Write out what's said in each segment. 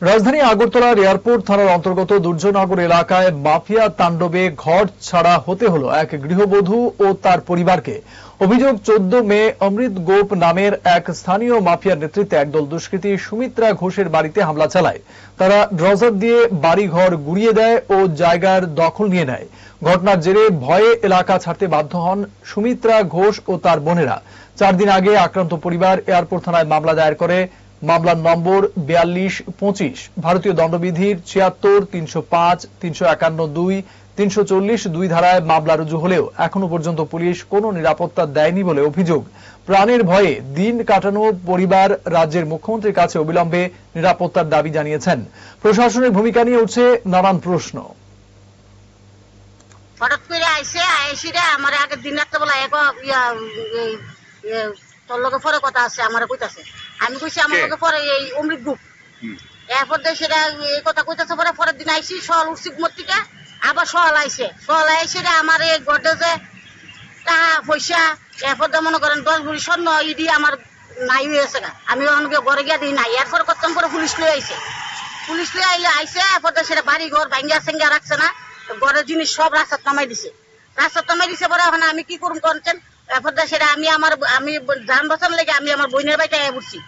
রাজধানী আগরতলার এয়ারপোর্ট থানার অন্তর্গত দুর্যনগর এলাকায় মাফিয়া তাণ্ডবে ঘর ছাড়া হতে হলো এক গৃহবধূ ও তার পরিবারকে। অভিযোগ চোদ্দ মে অমৃত গোপ নামের এক স্থানীয় মাফিয়ার নেতৃত্বে একদল দুষ্কৃতী সুমিত্রা ঘোষের বাড়িতে হামলা চালায়। তারা ড্রজার দিয়ে বাড়িঘর গুড়িয়ে দেয় ও জায়গার দখল নিয়ে নেয়। ঘটনার জেরে ভয়ে এলাকা ছাড়তে বাধ্য হন সুমিত্রা ঘোষ ও তার বোনেরা। চার দিন আগে আক্রান্ত পরিবার এয়ারপোর্ট থানায় মামলা দায়ের করে মামলার নম্বর বিয়াল্লিশ, পঁচিশ। ভারতীয় দণ্ডবিধির ছিয়াত্তর, তিনশো পাঁচ, তিনশো একান্ন, দুই, তিনশো চল্লিশ দুই ধারায় মামলা রুজু হলেও এখনও পর্যন্ত পুলিশ কোনো নিরাপত্তা দেয়নি বলে অভিযোগ। প্রাণের ভয়ে দিন কাটানো পরিবার রাজ্যের মুখ্যমন্ত্রীর কাছে অবিলম্বে নিরাপত্তার দাবি জানিয়েছেন। প্রশাসনের ভূমিকা নিয়ে উঠছে নানান প্রশ্ন। হঠাৎ করে আইসে আইসি রে আমার আগের দিন রাত্রে বলা এক তোর লগে পরে কথা আছে, আমার কইতাছে। আমি কইছি আমার কে? লগে পরে এই অমৃত গ্রুপ এরপর দিয়ে সেটা এই কথা কইতাছে পরে পরের দিন আইসি সল উঠছি থেকে আবার সল আইসে সল আইসে রে আমার এই গডেজে টাকা পয়সা। এরপর দিয়ে মনে করেন দশ ভরি স্বর্ণ ইডি আমার নাই হয়েছে না আমি অনেকে ঘরে গিয়ে দিই নাই। এরপর করতাম পরে পুলিশ লই আইসে পুলিশ লই আইলে আইসে এরপর দিয়ে সেটা বাড়ি ঘর ভাঙ্গা সেঙ্গা রাখছে না। ঘরের জিনিস সব রাস্তা নামাই দিছে। রাস্তা নামাই দিছে পরে এখন আমি কি করুন? করছেন এরপর দিয়ে সেটা আমি আমার, আমি ধান বসান লেগে আমি আমার বোনের বাড়িতে আয়া পড়ছি।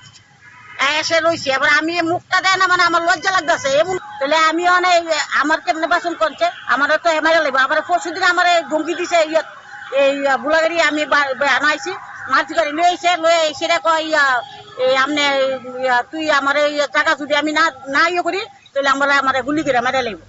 এসে রইছি এবার আমি মুখটা দেয় না মানে আমার লজ্জা লাগতেছে এমন তাহলে আমি অনেক আমার কেমনে বাসন করছে? আমার তো এমআরএ লাগবে, আবার পরশু দিন আমার ধমকি দিছে ইয়া এই বুলাগাড়ি, আমি আনাইছি মারছি গাড়ি লয়ে এসে লয়ে সেটা কয় ইয়া এই আমনে তুই আমার এই জায়গা যদি আমি না না ইয়ে করি, তাহলে আমার আমার গুলি করে মেরে লাগবে।